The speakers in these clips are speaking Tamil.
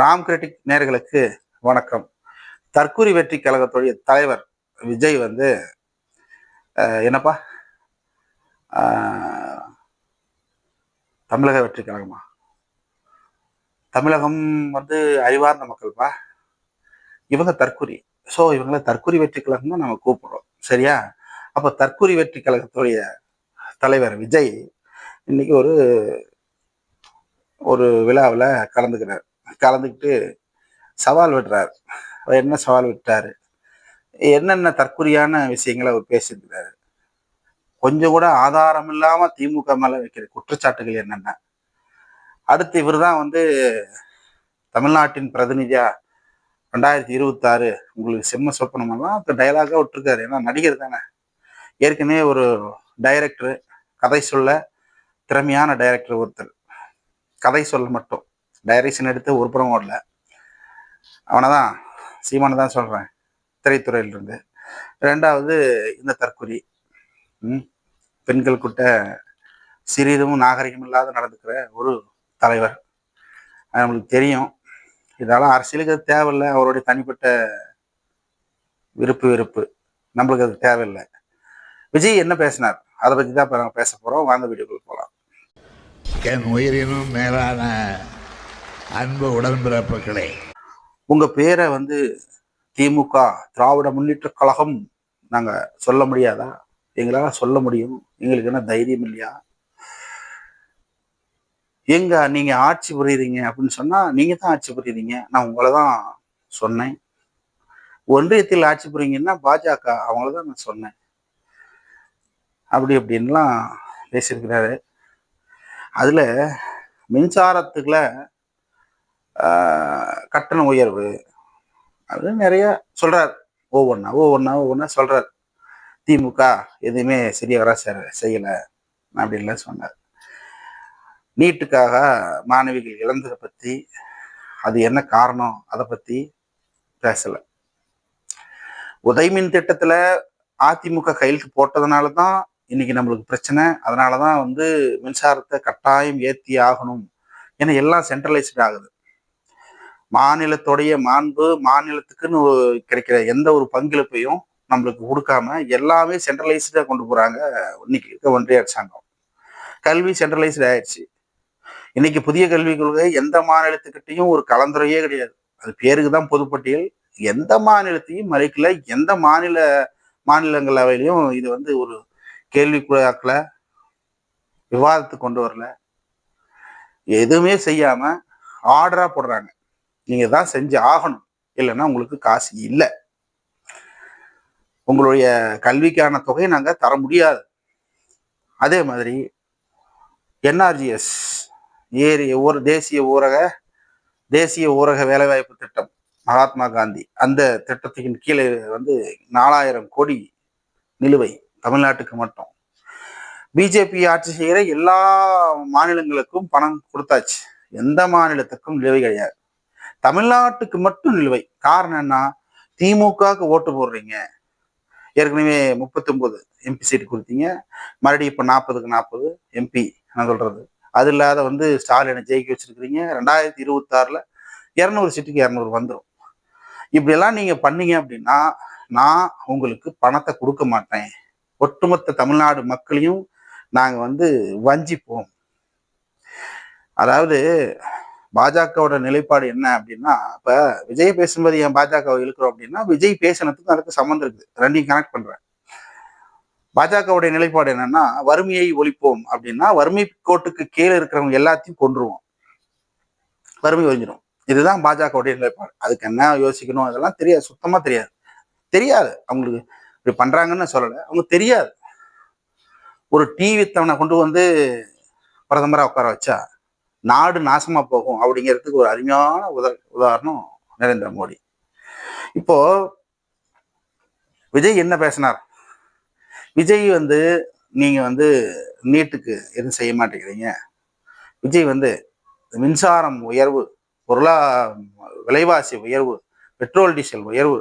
ராம் கிரிட்டிக் நேர்களுக்கு வணக்கம். தற்கூரி வெற்றி கழகத்துடைய தலைவர் விஜய் வந்து என்னப்பா? தமிழக வெற்றி கழகமா? தமிழகம் வந்து அறிவார்ந்த மக்கள்ப்பா. இவங்க தற்கூரி. ஸோ இவங்கள தற்கூரி வெற்றி கழகம் தான் நம்ம கூப்பிடுறோம். சரியா? அப்போ தற்கூரி வெற்றி கழகத்துடைய தலைவர் விஜய் இன்னைக்கு ஒரு ஒரு விழாவில் கலந்துக்கிறார். கலந்துக்கிட்டு சவால் விடுறார். அவர் என்ன சவால் விட்டாரு? என்னென்ன தற்குறியான விஷயங்களை அவர் பேசியிருக்கிறாரு? கொஞ்சம் கூட ஆதாரம் இல்லாம திமுக மேல வைக்கிற குற்றச்சாட்டுகள் என்னென்ன? அடுத்து இவர் தான் வந்து தமிழ்நாட்டின் பிரதிநிதியா ரெண்டாயிரத்தி இருபத்தாறு உங்களுக்கு செம்ம சொப்பனமெல்லாம் இப்போ டைலாகாக விட்டுருக்காரு. ஏன்னா நடிகர் தானே. ஏற்கனவே ஒரு டைரக்டர் கதை சொல்ல திறமையான டைரக்டர் ஒருத்தர். கதை சொல்ல மட்டும். டைரக்ஷன் எடுத்து ஒரு புறம் ஓடல. அவனை தான் சீமானை தான் சொல்கிறேன் திரைத்துறையிலிருந்து. ரெண்டாவது இந்த தற்கொலை. பெண்கள் கிட்ட சிறிதும் நாகரிகம் இல்லாத நடந்துக்கிற ஒரு தலைவர். அது நம்மளுக்கு தெரியும். இதெல்லாம் அரசியலுக்கு அது தேவையில்லை. அவருடைய தனிப்பட்ட விருப்பு வெறுப்பு. நம்மளுக்கு அது தேவையில்லை. விஜய் என்ன பேசினார்? அதை பற்றி தான் இப்போ நாங்கள் பேச போகிறோம் வாங்க வீடியோக்குள்ள போகலாம் என் உயிரினும் மேலான அன்பு உடன்பிறப்புகளே. உங்க பேரை வந்து திமுக திராவிட முன்னேற்ற கழகம் நாங்க சொல்ல முடியாதா? எங்களால சொல்ல முடியும். எங்களுக்கு என்ன தைரியம் இல்லையா? எங்க நீங்க ஆட்சி புரியுறீங்க அப்படின்னு சொன்னா நீங்க தான் ஆட்சி புரியுறீங்க. நான் உங்களை தான் சொன்னேன். ஒன்றியத்தில் ஆட்சி புரியுங்கன்னா பாஜக அவங்கள தான் நான் சொன்னேன். அப்படி அப்படின்லாம் பேசியிருக்கிறாரு. அதுல மின்சாரத்துக்குள்ள கட்டண உயர்வு அது நிறைய சொல்றார். ஒவ்வொன்றா ஒவ்வொன்றா ஒவ்வொன்றா சொல்றார். திமுக எதுவுமே சரியா வர செய்யலை அப்படின்லாம் சொன்னார். நீட்டுக்காக மாணவிகள் இழந்ததை பற்றி அது என்ன காரணம்? அதை பற்றி பேசலை. உதயமின் திட்டத்தில் அதிமுக கையெழுத்து போட்டதுனால தான் இன்னைக்கு நம்மளுக்கு பிரச்சனை. அதனால தான் வந்து மின்சாரத்தை கட்டாயம் ஏற்றி ஆகணும். ஏன்னா எல்லாம் சென்ட்ரலைஸ்டு ஆகுது. மாநிலத்துடைய மாண்பு மாநிலத்துக்குன்னு கிடைக்கிற எந்த ஒரு பங்களிப்பையும் நம்மளுக்கு கொடுக்காம எல்லாமே சென்ட்ரலைஸ்டாக கொண்டு போகிறாங்க இன்னைக்கு இருக்க ஒன்றிய அரசாங்கம். கல்வி சென்ட்ரலைஸ்டு ஆயிடுச்சு. இன்னைக்கு புதிய கல்விக் கொள்கை எந்த மாநிலத்துக்கிட்டையும் ஒரு கலந்துரையே கிடையாது. அது பேருக்கு தான் பொதுப்பட்டியல். எந்த மாநிலத்தையும் மறைக்கல. எந்த மாநில மாநிலங்களவையிலையும் இது வந்து ஒரு கேள்விக்குள்ளாக்கல விவாதத்துக்கு கொண்டு வரல. எதுவுமே செய்யாம ஆர்டரா போடுறாங்க. நீங்க தான் செஞ்சு ஆகணும். இல்லைன்னா உங்களுக்கு காசு இல்லை. உங்களுடைய கல்விக்கான தொகையை நாங்கள் தர முடியாது. அதே மாதிரி என்ஆர்ஜிஎஸ் ஏரிய ஊர தேசிய ஊரக தேசிய ஊரக வேலைவாய்ப்பு திட்டம் மகாத்மா காந்தி. அந்த திட்டத்தின் கீழே வந்து நாலாயிரம் கோடி நிலுவை தமிழ்நாட்டுக்கு மட்டும். பிஜேபி ஆட்சி செய்கிற எல்லா மாநிலங்களுக்கும் பணம் கொடுத்தாச்சு. எந்த மாநிலத்துக்கும் நிலுவை கிடையாது. தமிழ்நாட்டுக்கு மட்டும் நிலுவை. காரணம் என்ன? திமுகவுக்கு ஓட்டு போடுறீங்க. ஏற்கனவே முப்பத்தொம்போது எம்பி சீட்டு கொடுத்தீங்க. மறுபடியும் இப்போ நாற்பதுக்கு நாற்பது எம்பி நான் சொல்றது. அது இல்லாத வந்து ஸ்டாலினை ஜெயிக்க வச்சிருக்கிறீங்க. ரெண்டாயிரத்தி இருபத்தாறுல இரநூறு சீட்டுக்கு இரநூறு வந்துடும் இப்படியெல்லாம் நீங்க பண்ணீங்க அப்படின்னா நான் உங்களுக்கு பணத்தை கொடுக்க மாட்டேன். ஒட்டுமொத்த தமிழ்நாடு மக்களையும் நாங்கள் வந்து வஞ்சிப்போம். அதாவது பாஜகவோட நிலைப்பாடு என்ன அப்படின்னா இப்ப விஜய் பேசும்போது ஏன் பாஜக இழுக்கிறோம் அப்படின்னா விஜய் பேசினதுக்கும் அதுக்கு சம்மந்தம் இருக்குது. ரெண்டையும் கனெக்ட் பண்றேன். பாஜகவுடைய நிலைப்பாடு என்னன்னா வறுமையை ஒழிப்போம் அப்படின்னா வறுமை கோட்டுக்கு கீழே இருக்கிறவங்க எல்லாத்தையும் கொன்றுவோம். வறுமை ஒழிஞ்சிடும் இதுதான் பாஜகவுடைய நிலைப்பாடு. அதுக்கு என்ன யோசிக்கணும்? அதெல்லாம் தெரியாது. சுத்தமா தெரியாது. தெரியாது. அவங்களுக்கு இப்படி பண்றாங்கன்னு சொல்லலை. அவங்க தெரியாது. ஒரு டிவி தவனை கொண்டு வந்து பிரதமரா உட்கார வச்சா நாடு நாசமா போகும் அப்படிங்கிறதுக்கு ஒரு அருமையான உத உதாரணம் நரேந்திர மோடி. இப்போ விஜய் என்ன பேசினார்? விஜய் வந்து நீங்க வந்து நீட்டுக்கு எதுவும் செய்ய மாட்டேங்கிறீங்க. விஜய் வந்து மின்சாரம் உயர்வு பொருளா விலைவாசி உயர்வு பெட்ரோல் டீசல் உயர்வு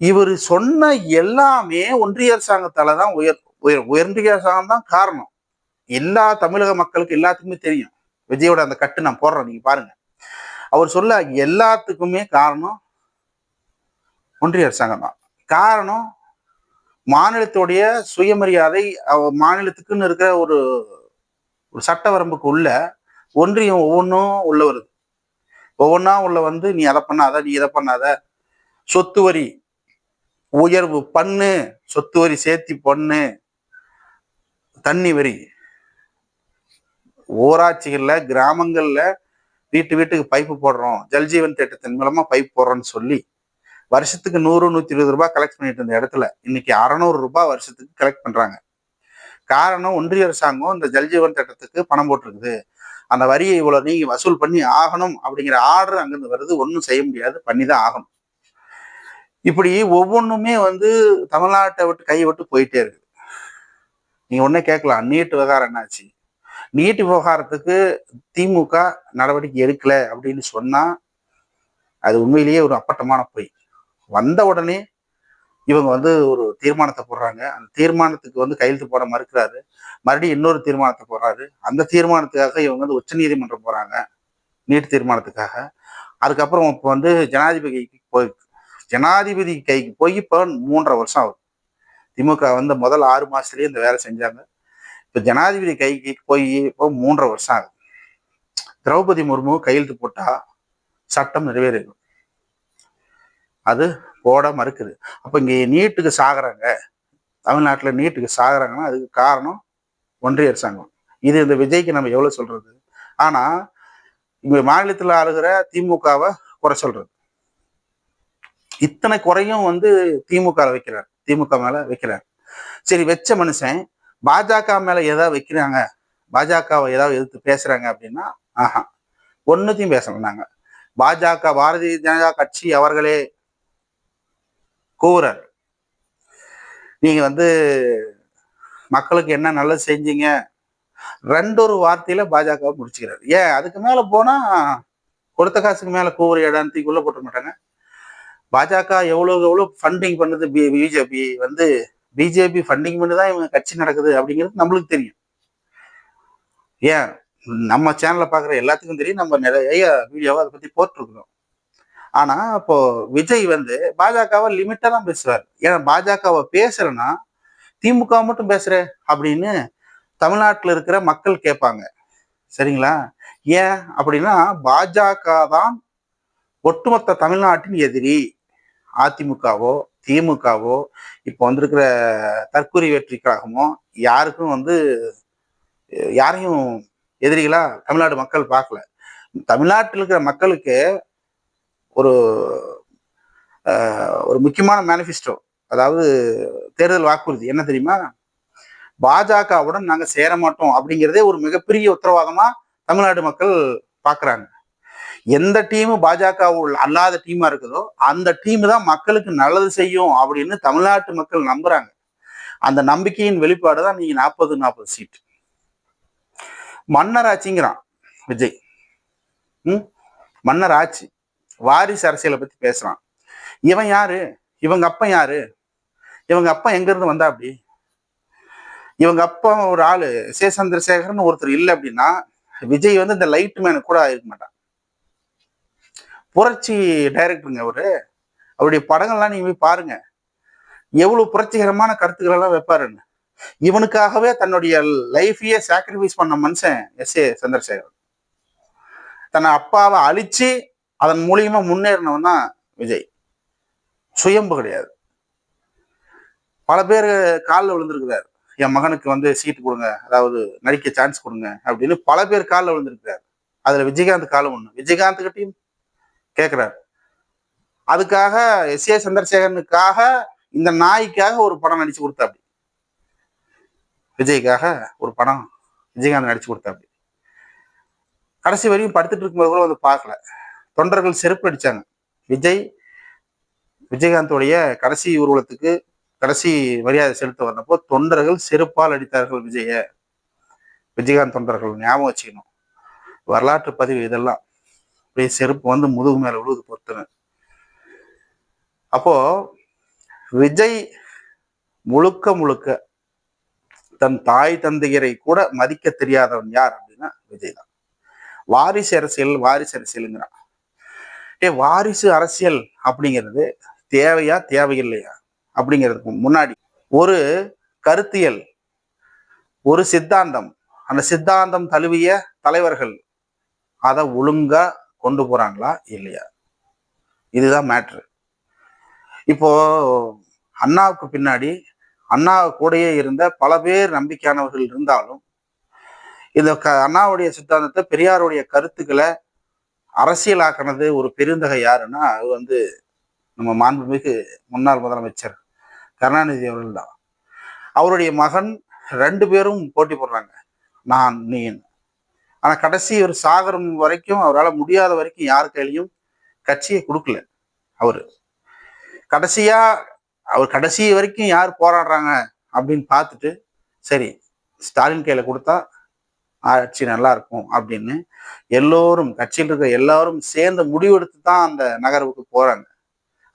இவர் சொன்ன எல்லாமே ஒன்றிய அரசாங்கத்தால தான் உயர் உயர் ஒன்றிய அரசாங்கம் தான் காரணம். எல்லா தமிழக மக்களுக்கு எல்லாத்துக்குமே தெரியும். விஜயோட அந்த கட்டு நான் போடுறேன் நீங்க பாருங்க. அவர் சொல்ல எல்லாத்துக்குமே காரணம் ஒன்றிய அரசாங்கம் தான். காரணம் மாநிலத்துடைய சுயமரியாதை மாநிலத்துக்குன்னு இருக்கிற ஒரு ஒரு சட்ட வரம்புக்கு உள்ள ஒன்றியம் ஒவ்வொன்றும் உள்ள வருது. ஒவ்வொன்றா உள்ள வந்து நீ அதை பண்ணாத நீ இதை பண்ணாத. சொத்து வரி உயர்வு பண்ணு சொத்து வரி சேர்த்தி பண்ணு. தண்ணி வரி. ஊராட்சிகளில் கிராமங்களில் வீட்டு வீட்டுக்கு பைப்பு போடுறோம். ஜல்ஜீவன் திட்டத்தின் மூலமாக பைப் போடுறோன்னு சொல்லி வருஷத்துக்கு நூறு நூற்றி இருபது ரூபாய் கலெக்ட் பண்ணிட்டு இருந்த இடத்துல இன்னைக்கு அறநூறு ரூபாய் வருஷத்துக்கு கலெக்ட் பண்ணுறாங்க காரணம் ஒன்றிய அரசாங்கம் இந்த ஜல்ஜீவன் திட்டத்துக்கு பணம் போட்டிருக்குது. அந்த வரியை இவ்வளோ நீங்கள் வசூல் பண்ணி ஆகணும் அப்படிங்கிற ஆர்டர் அங்கேருந்து வருது. ஒன்றும் செய்ய முடியாது. பண்ணி தான் ஆகணும். இப்படி ஒவ்வொன்றுமே வந்து தமிழ்நாட்டை விட்டு கையை விட்டு போயிட்டே இருக்குது. நீங்கள் ஒன்றே கேட்கலாம். நீட் விவகாரம் என்னாச்சு? நீட் விவகாரத்துக்கு திமுக நடவடிக்கை எடுக்கல அப்படின்னு சொன்னா அது உண்மையிலேயே ஒரு அப்பட்டமான பொய். வந்த உடனே இவங்க வந்து ஒரு தீர்மானத்தை போடுறாங்க. அந்த தீர்மானத்துக்கு வந்து கையெழுத்து போட மறுக்கிறாரு. மறுபடியும் இன்னொரு தீர்மானத்தை போடுறாரு. அந்த தீர்மானத்துக்காக இவங்க வந்து உச்சநீதிமன்றம் போறாங்க. நீட் தீர்மானத்துக்காக. அதுக்கப்புறம் இப்போ வந்து ஜனாதிபதிக்கு போய் ஜனாதிபதி கைக்கு போய் இப்போ மூன்றரை வருஷம் ஆகுது. திமுக வந்து முதல் ஆறு மாசத்துலயே இந்த வேலை செஞ்சாங்க. இப்போ ஜனாதிபதி கைக்கு போய் இப்போ மூன்றரை வருஷம் ஆகுது. திரௌபதி முர்மு கையெழுத்து போட்டா சட்டம் நிறைவேறிடும். அது போட மறுக்குது. அப்ப இங்க நீட்டுக்கு சாகுறாங்க. தமிழ்நாட்டுல நீட்டுக்கு சாகுறாங்கன்னா அதுக்கு காரணம் ஒன்றிய அரசாங்கம். இது இந்த விஜய்க்கு நம்ம எவ்வளவு சொல்றது? ஆனா இங்க மாநிலத்துல ஆளுகிற திமுகவை குறை சொல்றது. இத்தனை குறையும் வந்து திமுக வைக்கிறார். திமுக மேல வைக்கிறார். சரி வச்ச மனுஷன் பாஜக மேலே ஏதாவது வைக்கிறாங்க பாஜகவை ஏதாவது எதிர்த்து பேசுகிறாங்க அப்படின்னா ஆஹா ஒன்றுத்தையும் பேசல நாங்கள் பாஜக பாரதிய ஜனதா கட்சி அவர்களே கூறர் நீங்கள் வந்து மக்களுக்கு என்ன நல்லது செஞ்சீங்க? ரெண்டு ஒரு வார்த்தையில பாஜக முடிச்சுக்கிறாரு. ஏன்? அதுக்கு மேல போனா கொடுத்த காசுக்கு மேல கூவுற இடம் தூக்கி உள்ள போட்ட மாட்டாங்க. பாஜக எவ்வளவு எவ்வளவு ஃபண்டிங் பண்ணுது பிஜேபி வந்து பிஜேபி ஃபண்டிங் பண்ணி தான் இவங்க கட்சி நடக்குது அப்படிங்கிறது நம்மளுக்கு தெரியும். ஏன்? நம்ம சேனலை பார்க்குற எல்லாத்துக்கும் தெரியும். நம்ம நிறைய வீடியோவை அதை பற்றி போட்டிருக்கிறோம். ஆனால் இப்போ விஜய் வந்து பாஜகவை லிமிட்டாக தான் பேசுவார் ஏன்னா பாஜகவை பேசுறேன்னா திமுக மட்டும் பேசுற அப்படின்னு தமிழ்நாட்டில் இருக்கிற மக்கள் கேட்பாங்க. சரிங்களா? ஏன் அப்படின்னா பாஜக தான் ஒட்டுமொத்த தமிழ்நாட்டின் எதிரி. அதிமுகவோ திமுகவோ இப்போ வந்திருக்கிற தற்கொலை வெற்றி யாருக்கும் வந்து யாரையும் எதிரிகளா தமிழ்நாடு மக்கள் பார்க்கல. தமிழ்நாட்டில் இருக்கிற மக்களுக்கு ஒரு ஒரு முக்கியமான மேனிஃபெஸ்டோ அதாவது தேர்தல் வாக்குறுதி. என்ன தெரியுமா? பாஜகவுடன் நாங்கள் சேர மாட்டோம் அப்படிங்கிறதே ஒரு மிகப்பெரிய உத்தரவாதமா தமிழ்நாடு மக்கள் பார்க்குறாங்க. எந்த டீம் பாஜக அல்லாத டீமா இருக்குதோ அந்த டீம் தான் மக்களுக்கு நல்லது செய்யும் அப்படின்னு தமிழ்நாட்டு மக்கள் நம்புறாங்க. அந்த நம்பிக்கையின் வெளிப்பாடு தான் நீங்க நாற்பது நாற்பது சீட் மன்னர் ஆட்சிங்கிறான் விஜய். ம்? மன்னர் ஆட்சி. வாரிசு அரசியலை பத்தி பேசுறான். இவன் யாரு? இவங்க அப்பா யாரு? இவங்க அப்பா எங்க இருந்து வந்தா அப்படி இவங்க அப்பா ஒரு ஆளு சே சந்திரசேகர்னு ஒருத்தர் இல்லை அப்படின்னா விஜய் வந்து இந்த லைட் மேனு கூட இருக்க மாட்டான். புரட்சி டைரக்டருங்க அவரு. அவருடைய படங்கள்லாம் நீங்க போய் பாருங்க. எவ்வளவு புரட்சிகரமான கருத்துக்கள் எல்லாம் வைப்பாருன்னு. இவனுக்காகவே தன்னுடைய லைஃபையே சாக்ரிஃபைஸ் பண்ண மனுஷன் எஸ் ஏ சந்திரசேகர் தன்னை அப்பாவை அழிச்சு அதன் மூலியமா முன்னேறினவன் தான் விஜய். சுயம்பு கிடையாது. பல பேர் காலில் விழுந்திருக்கிறார். என் மகனுக்கு வந்து சீட்டு கொடுங்க அதாவது நடிக்க சான்ஸ் கொடுங்க அப்படின்னு பல பேர் காலில் விழுந்திருக்கிறார். அதுல விஜயகாந்த் காலம் ஒண்ணு. விஜயகாந்த் கிட்டையும் கேட்குறாரு அதுக்காக எஸ் ஏ சந்திரசேகரனுக்காக இந்த நாய்க்காக ஒரு படம் நடிச்சு கொடுத்தாப்படி விஜய்க்காக ஒரு படம் விஜயகாந்த் நடிச்சு கொடுத்தாப்படி கடைசி வரையும் படுத்துட்டு இருக்கும்போது கூட வந்து பார்க்கல. தொண்டர்கள் செருப்பு அடிச்சாங்க. விஜய் விஜயகாந்தோடைய கடைசி ஊர்வலத்துக்கு கடைசி மரியாதை செலுத்த வந்தப்போ தொண்டர்கள் செருப்பால் அடித்தார்கள் விஜய விஜயகாந்த் தொண்டர்கள் ஞாபகம் வச்சுக்கணும். வரலாற்று பதிவு இதெல்லாம். அப்படியே செருப்பு வந்து முதுகு மேல விழுது பொறுத்துன்னு அப்போ விஜய் முழுக்க முழுக்க தன் தாய் தந்தையரை கூட மதிக்க தெரியாதவன் யார் அப்படின்னா விஜய் தான். வாரிசு அரசியல் வாரிசு அரசியலுங்கிறான். ஏ வாரிசு அரசியல் அப்படிங்கிறது தேவையா தேவையில்லையா அப்படிங்கிறதுக்கு முன்னாடி ஒரு கருத்தியல் ஒரு சித்தாந்தம். அந்த சித்தாந்தம் தழுவிய தலைவர்கள் அதை ஒழுங்கா கொண்டு போறாங்களா இல்லையா? இதுதான் மேட்ரு இப்போ அண்ணாவுக்கு பின்னாடி அண்ணா கூடயே இருந்த பல பேர் நம்பிக்கையானவர்கள் இருந்தாலும் இந்த க அண்ணாவுடைய சித்தாந்தத்தை பெரியாருடைய கருத்துக்களை அரசியலாக்கினது ஒரு பெருந்தகை யாருன்னா அது வந்து நம்ம மாண்புமிகு முன்னாள் முதலமைச்சர் கருணாநிதி அவர்கள் தான் அவருடைய மகன் ரெண்டு பேரும் போட்டி போடுறாங்க. நான் நீ ஆனா கடைசி ஒரு சாகரம் வரைக்கும் அவரால் முடியாத வரைக்கும் யார் கையிலையும் கட்சியை கொடுக்கல அவரு. கடைசியா அவர் கடைசி வரைக்கும் யார் போராடுறாங்க அப்படின்னு பார்த்துட்டு சரி ஸ்டாலின் கையில கொடுத்தா ஆட்சி நல்லா இருக்கும் அப்படின்னு எல்லோரும் கட்சியில் இருக்கிற எல்லாரும் சேர்ந்து முடிவெடுத்து தான் அந்த நகர்வுக்கு போறாங்க.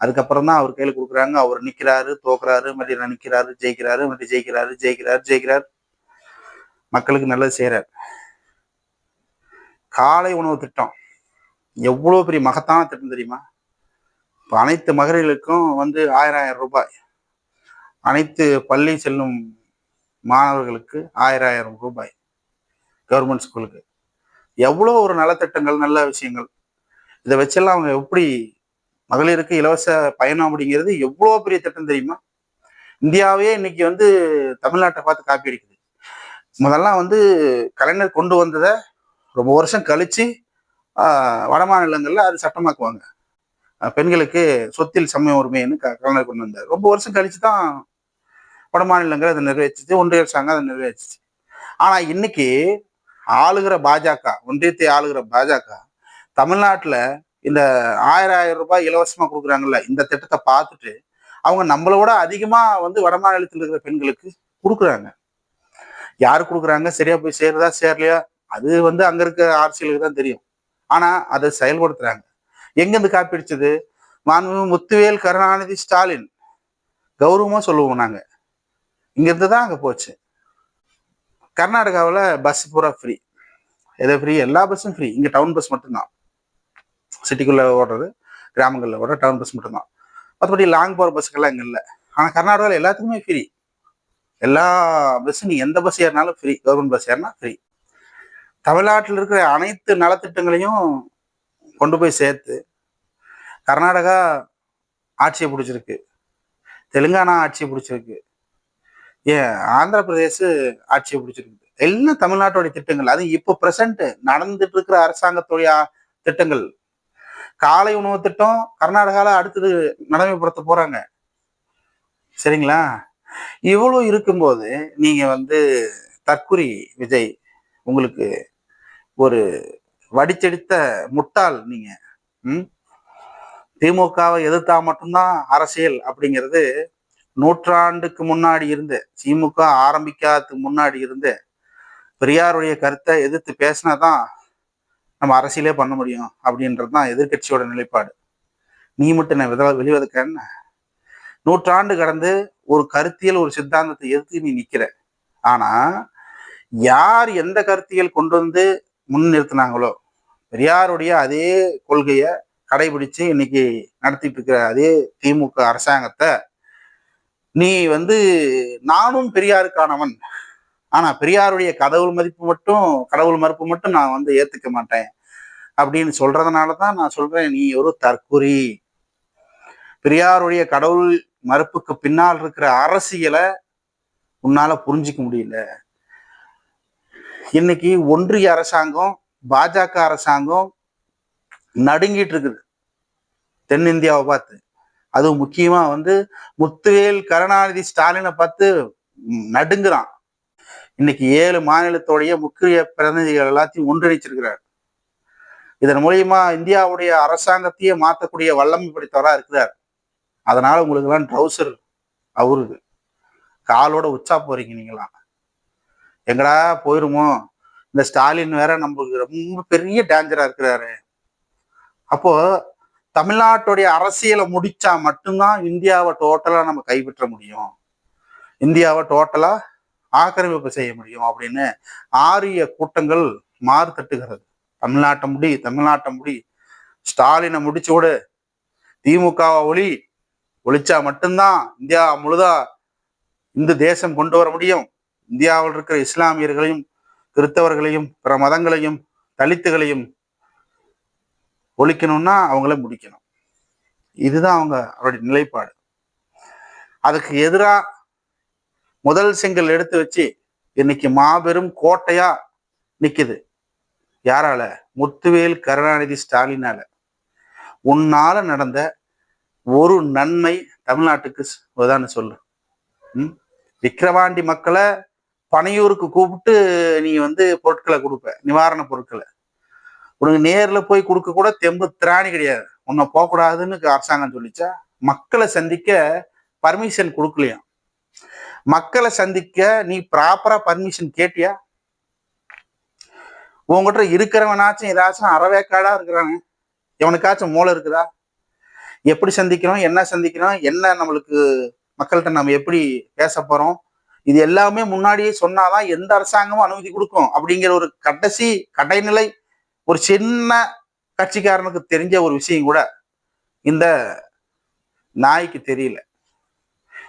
அதுக்கப்புறம் தான் அவர் கையில கொடுக்குறாங்க. அவர் நிக்கிறாரு தோக்குறாரு மறுபடியும் நிக்கிறாரு ஜெயிக்கிறாரு மறுபடியும் ஜெயிக்கிறாரு ஜெயிக்கிறாரு ஜெயிக்கிறார். மக்களுக்கு நல்லது செய்யறாரு காலை உணவு திட்டம். எவ்வளோ பெரிய மகத்தான திட்டம் தெரியுமா? இப்போ அனைத்து மகளிர்களுக்கும் வந்து ஆயிரம் ஆயிரம் ரூபாய். அனைத்து பள்ளி செல்லும் மாணவர்களுக்கு ஆயிரம் ஆயிரம் ரூபாய் கவர்மெண்ட் ஸ்கூலுக்கு எவ்வளோ ஒரு நலத்திட்டங்கள் நல்ல விஷயங்கள். இதை வச்செல்லாம் அவங்க எப்படி மகளிருக்கு இலவச பயணம் அப்படிங்கிறது எவ்வளோ பெரிய திட்டம் தெரியுமா? இந்தியாவே இன்னைக்கு வந்து தமிழ்நாட்டை பார்த்து காப்பி அடிக்குது. முதல்லாம் வந்து கலைஞர் கொண்டு வந்ததை ரொம்ப வருஷம் கழித்து வட மாநிலங்களில் அது சட்டமாக்குவாங்க. பெண்களுக்கு சொத்தில் சமய உரிமைன்னு க- கலைஞர் கொண்டு வந்தார். ரொம்ப வருஷம் கழித்து தான் வட மாநிலங்கள் அதை நிறைவேற்றிச்சு ஒன்றிய அரசாங்கம் அதை நிறைவேற்றிச்சு. ஆனால் இன்னைக்கு ஆளுகிற பாஜக ஒன்றியத்தை ஆளுகிற பாஜக தமிழ்நாட்டில் இந்த ஆயிரம் ஆயிரம் ரூபாய் இலவசமாக கொடுக்குறாங்கல்ல இந்த திட்டத்தை பார்த்துட்டு அவங்க நம்மளோட அதிகமாக வந்து வட மாநிலத்தில் இருக்கிற பெண்களுக்கு கொடுக்குறாங்க. யார் கொடுக்குறாங்க? சரியா போய் சேருதா? சேரலையா? அது வந்து அங்க இருக்க அரசியலுக்கு தான் தெரியும். ஆனா அதை செயல்படுத்துறாங்க. எங்கிருந்து காப்பிடிச்சது? மாண்புமிகு முத்துவேல் கருணாநிதி ஸ்டாலின். கௌரவமா சொல்லுவோம் நாங்க. இங்கிருந்து தான் அங்க போச்சு. கர்நாடகாவில் பஸ் பூரா ஃப்ரீ எது ஃப்ரீ எல்லா பஸ்ஸும் ஃப்ரீ இங்கே டவுன் பஸ் மட்டும்தான். சிட்டிக்குள்ள ஓடுறது கிராமங்களில் ஓடுற டவுன் பஸ் மட்டும்தான். மற்றபடி லாங் போகிற பஸ்ஸுக்கெல்லாம் இங்கே இல்லை. ஆனால் கர்நாடகாவில் எல்லாத்துக்குமே ஃப்ரீ எல்லா பஸ்ஸும் நீ எந்த பஸ் ஏறினாலும் ஃப்ரீ கவர்மெண்ட் பஸ் ஏறினா ஃப்ரீ தமிழ்நாட்டில் இருக்கிற அனைத்து நலத்திட்டங்களையும் கொண்டு போய் சேர்த்து கர்நாடகா ஆட்சியை பிடிச்சிருக்கு. தெலுங்கானா ஆட்சியை பிடிச்சிருக்கு. ஏன்? ஆந்திர ஆட்சியை பிடிச்சிருக்கு எல்லாம் தமிழ்நாட்டுடைய திட்டங்கள். அது இப்போ பிரசன்ட் நடந்துட்டு இருக்கிற அரசாங்கத்துடைய திட்டங்கள். காலை உணவு திட்டம் கர்நாடகாவில் அடுத்தது நடைமுறைப்படுத்த போறாங்க. சரிங்களா? இவ்வளோ இருக்கும்போது நீங்க வந்து தற்குறி விஜய் உங்களுக்கு ஒரு வடிச்செடித்த முட்டாள் நீங்க. ம்? திமுகவை எதிர்த்தா மட்டும்தான் அரசியல் அப்படிங்கிறது நூற்றாண்டுக்கு முன்னாடி இருந்த திமுக ஆரம்பிக்காததுக்கு முன்னாடி இருந்த பெரியாருடைய கருத்தை எதிர்த்து பேசினாதான் நம்ம அரசியலே பண்ண முடியும் அப்படின்றது தான் எதிர்கட்சியோட நிலைப்பாடு. நீ மட்டும் என்ன வித வெளிவதுக்கன்னு நூற்றாண்டு கடந்து ஒரு கருத்தியல் ஒரு சித்தாந்தத்தை எதிர்த்து நீ நிற்கிற ஆனா யார் எந்த கருத்தியல் கொண்டு வந்து முன் நிறுத்தினாங்களோ? பெரியாருடைய அதே கொள்கையை கடைபிடிச்சு இன்னைக்கு நடத்திட்டு இருக்கிற அதே திமுக அரசாங்கத்தை நீ வந்து நானும் பெரியாருக்கானவன். ஆனா பெரியாருடைய கடவுள் மதிப்பு மட்டும் கடவுள் மறுப்பு மட்டும் நான் வந்து ஏத்துக்க மாட்டேன். அப்படின்னு சொல்றதுனால தான் நான் சொல்றேன் நீ ஒரு தற்குறி. பெரியாருடைய கடவுள் மறுப்புக்கு பின்னால் இருக்கிற அரசியலை உன்னால புரிஞ்சிக்க முடியல. இன்னைக்கு ஒன்றிய அரசாங்கம் பாஜக அரசாங்கம் நடுங்கிட்டு இருக்குது. தென்னிந்தியாவை பார்த்து. அதுவும் முக்கியமா வந்து முத்துவேல் கருணாநிதி ஸ்டாலினை பார்த்து நடுங்குறான். இன்னைக்கு ஏழு மாநிலத்தோடைய முக்கிய பிரதிநிதிகள் எல்லாத்தையும் ஒன்றிணைச்சிருக்கிறார். இதன் மூலியமா இந்தியாவுடைய அரசாங்கத்தையே மாற்றக்கூடிய வல்லமை படைத்தவரா இருக்கிறார். அதனால உங்களுக்கு எல்லாம் ட்ரௌசர் அவருக்கு காலோட உச்சா போறீங்க நீங்களாம். எங்கடா போயிருமோ? இந்த ஸ்டாலின் வேற நம்மளுக்கு ரொம்ப பெரிய டேஞ்சரா இருக்கிறாரு. அப்போ தமிழ்நாட்டுடைய அரசியலை முடிச்சா மட்டும்தான் இந்தியாவை டோட்டலா நம்ம கைப்பற்ற முடியும். இந்தியாவை டோட்டலா ஆக்கிரமிப்பு செய்ய முடியும் அப்படின்னு ஆரிய கூட்டங்கள் மாறு தட்டுகிறது. தமிழ்நாட்டை முடி தமிழ்நாட்டை முடி. ஸ்டாலினை முடிச்சு விடு. திமுகவை ஒளி. ஒழிச்சா மட்டும்தான் இந்தியா முழுதா இந்து தேசம் கொண்டு வர முடியும். இந்தியாவில் இருக்கிற இஸ்லாமியர்களையும் கிறிஸ்தவர்களையும் பிற மதங்களையும் தலித்துகளையும் ஒழிக்கணும்னா அவங்கள முடிக்கணும். இதுதான் அவங்க அவருடைய நிலைப்பாடு. அதுக்கு எதிராக முதல் செங்கல் எடுத்து வச்சு இன்னைக்கு மாபெரும் கோட்டையா நிக்குது. யாரால? முத்துவேல் கருணாநிதி ஸ்டாலினால. உன்னால நடந்த ஒரு நன்மை தமிழ்நாட்டுக்கு உதாரணம் சொல்லு. விக்கிரவாண்டி மக்களை பனையூருக்கு கூப்பிட்டு நீ வந்து பொருட்களை கொடுப்ப நிவாரண பொருட்களை. உனக்கு நேரில் போய் கொடுக்க கூட தெம்பு திராணி கிடையாது. உன்னை போகக்கூடாதுன்னு அரசாங்கம் சொல்லிச்சா மக்களை சந்திக்க பர்மிஷன் கொடுக்கலையா மக்களை சந்திக்க நீ ப்ராப்பரா பர்மிஷன் கேட்டியா? உங்ககிட்ட இருக்கிறவனாச்சும் ஏதாச்சும் அறவேக்காடா இருக்கிறாங்க எவனுக்காச்சும் மூளை இருக்குதா? எப்படி சந்திக்கிறோம் என்ன சந்திக்கிறோம் என்ன நம்மளுக்கு மக்கள்கிட்ட நம்ம எப்படி பேச போறோம்? இது எல்லாமே முன்னாடியே சொன்னாதான் எந்த அரசாங்கமும் அனுமதி கொடுக்கும் அப்படிங்கிற ஒரு கடைசி கடைநிலை ஒரு சின்ன கட்சிக்காரனுக்கு தெரிஞ்ச ஒரு விஷயம் கூட இந்த நாய்க்கு தெரியல.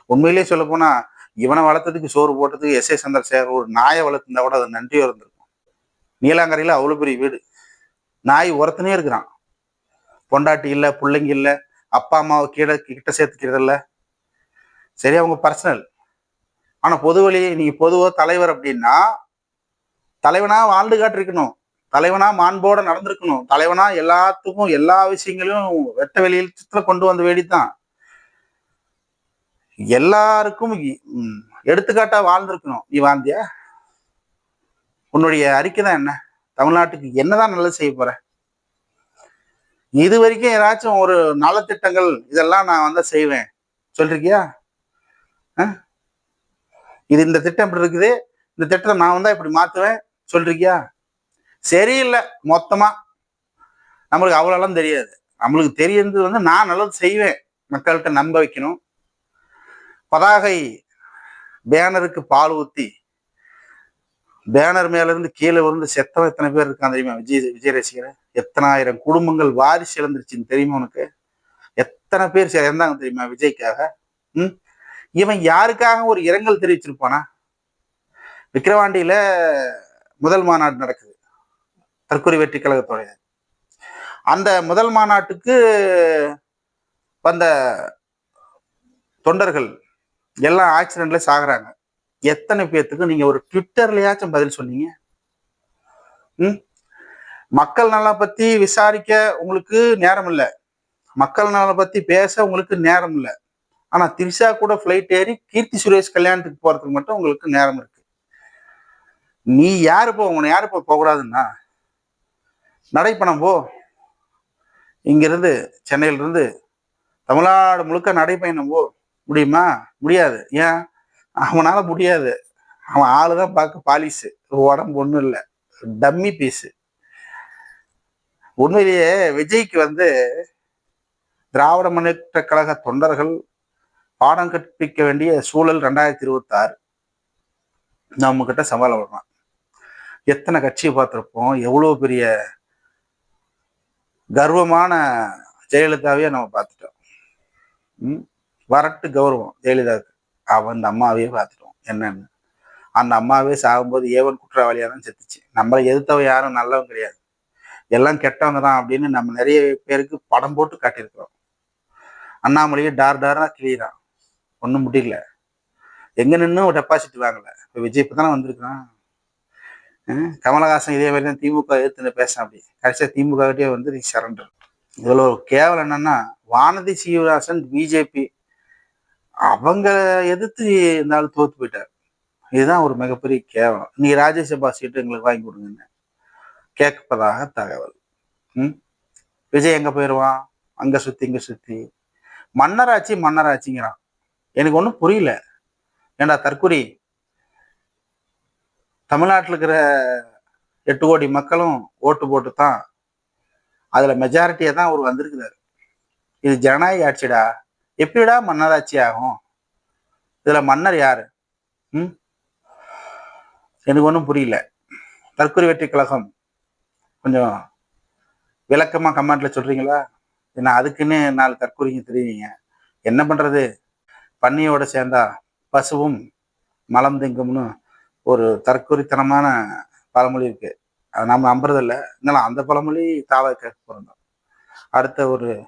உண்மையிலேயே சொல்ல போனா இவனை வளர்த்ததுக்கு சோறு போட்டதுக்கு எஸ் ஏ சந்திரசேகர் ஒரு நாயை வளர்த்துருந்தா கூட அது நன்றியோ இருந்திருக்கும். நீலாங்கரையில் அவ்வளோ பெரிய வீடு. நாய் ஒருத்தனே இருக்கிறான். பொண்டாட்டி இல்லை பிள்ளைங்க இல்லை அப்பா அம்மாவை கீழே கிட்ட சேர்த்துக்கிறதில்ல. சரி அவங்க பர்சனல் ஆனால் பொது வழி நீங்க பொதுவாக தலைவர் அப்படின்னா தலைவனாக வாழ்ந்து காட்டிருக்கணும். தலைவனா மாண்போட நடந்திருக்கணும். தலைவனா எல்லாத்துக்கும் எல்லா விஷயங்களையும் வெட்ட வெளியில கொண்டு வந்த வேடித்தான் எல்லாருக்கும் எடுத்துக்காட்டாக வாழ்ந்துருக்கணும் எடுத்துக்காட்டா வாழ்ந்திருக்கணும். நீ வாழ்ந்தியா உன்னுடைய அறிக்கை தான் என்ன? தமிழ்நாட்டுக்கு என்னதான் நல்லது செய்ய போற? இது வரைக்கும் ஏதாச்சும் ஒரு நலத்திட்டங்கள் இதெல்லாம் நான் வந்து செய்வேன். சொல்லிருக்கியா ஆ? இது இந்த திட்டம் இப்படி இருக்குது இந்த திட்டத்தை நான் வந்தா இப்படி மாத்துவேன் சொல்லிருக்கியா சரியில்லை மொத்தமா. நம்மளுக்கு அவ்வளோலாம் தெரியாது. நம்மளுக்கு தெரியுது வந்து நான் நல்லது செய்வேன் மக்கள்கிட்ட நம்ப வைக்கணும். பதாகை பேனருக்கு பால் ஊத்தி பேனர் மேல இருந்து கீழே விழுந்து செத்தவன் எத்தனை பேர் இருக்கான் தெரியுமா? விஜய் விஜய் ரசிகர்? எத்தனாயிரம் குடும்பங்கள் வாரிசு இழந்துருச்சுன்னு தெரியுமா உனக்கு? எத்தனை பேர் சேர்ந்தாங்க தெரியுமா விஜய்க்காக? ம்? இவன் யாருக்காக ஒரு இரங்கல் தெரிவிச்சிருப்பானா? விக்கிரவாண்டியில முதல் மாநாடு நடக்குது. தற்கொலை வெற்றி கழகத்துடைய. அந்த முதல் மாநாட்டுக்கு வந்த தொண்டர்கள் எல்லாம் ஆக்சிடென்ட்ல சாகுறாங்க. எத்தனை பேர்த்துக்கு நீங்க ஒரு ட்விட்டர்லயாச்சும் பதில் சொன்னீங்க? ம்? மக்கள் நலம் பத்தி விசாரிக்க உங்களுக்கு நேரம் இல்லை மக்கள் நலம் பத்தி பேச உங்களுக்கு நேரம் இல்லை ஆனா திரிஷா கூட ஃப்ளைட் ஏறி கீர்த்தி சுரேஷ் கல்யாணத்துக்கு போறதுக்கு மட்டும் உங்களுக்கு நேரம் இருக்கு. நீ யாரு போ உன்னை யார் இப்போ போகக்கூடாதுன்னா? நடைப்பணம் போ. இங்கிருந்து சென்னையிலிருந்து தமிழ்நாடு முழுக்க நடைப்பயணம் போ. முடியுமா? முடியாது. ஏன்? அவனால முடியாது. அவன் ஆளுதான் பார்க்க பாலிஸு உடம்பு ஒன்றும் இல்லை. டம்மி பீஸு உண்மையிலேயே விஜய்க்கு வந்து திராவிட முன்னேற்ற கழக தொண்டர்கள் பாடம் கற்பிக்க வேண்டிய சூழல் ரெண்டாயிரத்தி இருபத்தாறு. நம்ம கிட்ட சவால் வரலாம் எத்தனை கட்சியை பார்த்துருப்போம்? எவ்வளோ பெரிய கர்வமான ஜெயலலிதாவையே நம்ம பார்த்துட்டோம். வரட்டு கௌரவம் ஜெயலலிதாவுக்கு. அவன் அந்த அம்மாவையே பார்த்துட்டோம். என்னன்னு. அந்த அம்மாவே சாகும்போது ஏவன் குற்றவாளியாக தான் செத்துச்சு. நம்மளை எதிர்த்தவ யாரும் நல்லவன் கிடையாது. எல்லாம் கெட்டவங்க தான் அப்படின்னு நம்ம நிறைய பேருக்கு படம் போட்டு காட்டியிருக்கிறோம். அண்ணாமலையே டார் டார்னா கிளியிறான். ஒன்றும் முடியல. எங்கே நின்று டெபாசிட் வாங்கலை. இப்போ விஜய் இப்போ தானே வந்திருக்கான் கமலஹாசன் இதே மாதிரி தான் திமுக எதிர்த்து பேசுகிறேன் அப்படி கடைசியாக திமுக கிட்டே வந்து நீ சரண்டர் இதில் ஒரு கேவலம் என்னன்னா வானதி சீனிவாசன் பிஜேபி அவங்க எதிர்த்து இந்த ஆள் தோத்து போயிட்டார். இதுதான் ஒரு மிகப்பெரிய கேவலம். நீ ராஜ்யசபா சீட்டு எங்களுக்கு வாங்கி கொடுங்கன்னு. கேட்பதாக தகவல். ம்? விஜய் எங்கே போயிடுவான் அங்கே சுற்றி இங்கே சுற்றி மன்னராட்சி மன்னராட்சிங்கிறான். எனக்கு ஒன்றும் புரியல. ஏண்டா தற்குறி தமிழ்நாட்டில் இருக்கிற எட்டு கோடி மக்களும் ஓட்டு போட்டு தான் அதில் மெஜாரிட்டியை தான் அவர் வந்திருக்கிறார். இது ஜனநாயக ஆட்சிடா? எப்படிடா மன்னராட்சி ஆகும்? இதில் மன்னர் யார்? ம்? எனக்கு ஒன்றும் புரியல. தற்கொலை வெற்றி கழகம். கொஞ்சம் விளக்கமாக கமெண்ட்டில் சொல்கிறீங்களா ஏன்னா அதுக்குன்னு நாலு தற்கொலைங்க தெரியுங்க. என்ன பண்ணுறது பன்னியோடு சேர்ந்தா பசுவும் மலம் திங்கும்னு ஒரு தற்கொலைத்தனமான பழமொழி இருக்கு. அதை நம்ம நம்புறதில்ல. இருந்தாலும் அந்த பழமொழி தாவ கேட்க பிறந்தோம் அடுத்த ஒரு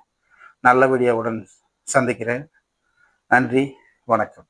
நல்ல வீடியோவுடன் சந்திக்கிறேன். நன்றி. வணக்கம்.